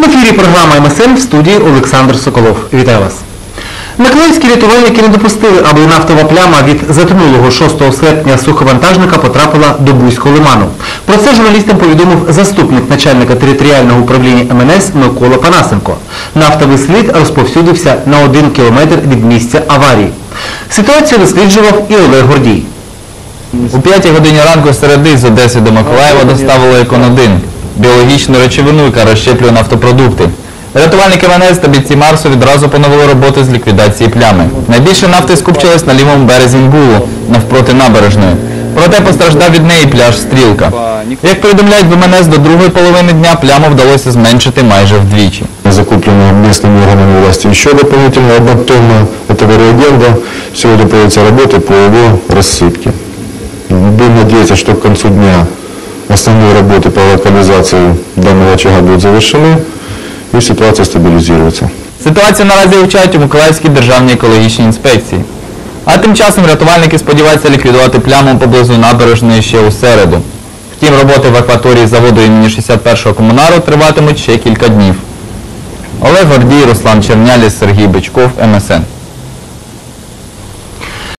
В ефірі програма МСН в студії Олександр Соколов. Вітаю вас. Миколаївські рятувальники не допустили, аби нафтова пляма від затонулого 6 серпня суховантажника потрапила до Бузького лиману. Про це журналістам повідомив заступник начальника територіального управління МНС Микола Панасенко. Нафтовий слід розповсюдився на один кілометр від місця аварії. Ситуацію досліджував і Олег Гордій. У 5 годині ранку середи з Одеси до Миколаєва доставили Екон-1 – біологічну речовину, яка розщеплює нафтопродукти. Рятувальники МНС та бійці Марсу відразу поновили роботи з ліквідації плями. Найбільше нафти скупчилось на лівому березі Інгулу, навпроти набережної. Проте постраждав від неї пляж Стрілка. Як повідомляють в МНС, до другої половини дня пляму вдалося зменшити майже вдвічі. закуплено местными органами власти еще дополнительно одна тонна этого реагента. Сегодня проводятся работы по его рассыпке. Будем надеяться, что к концу дня основные работы по локализации данного очага будут завершены и ситуация стабилизируется. Ситуацію наразі вивчають у Миколаївській державній екологічній інспекції. А тим часом рятувальники сподіваються ліквідувати пляму поблизу набережної ще у середу. Втім, роботи в акваторії заводу імені 61-го комунару триватимуть ще кілька днів. Олег Гордій, Руслан Черняліс, Сергій Бичков, МСН.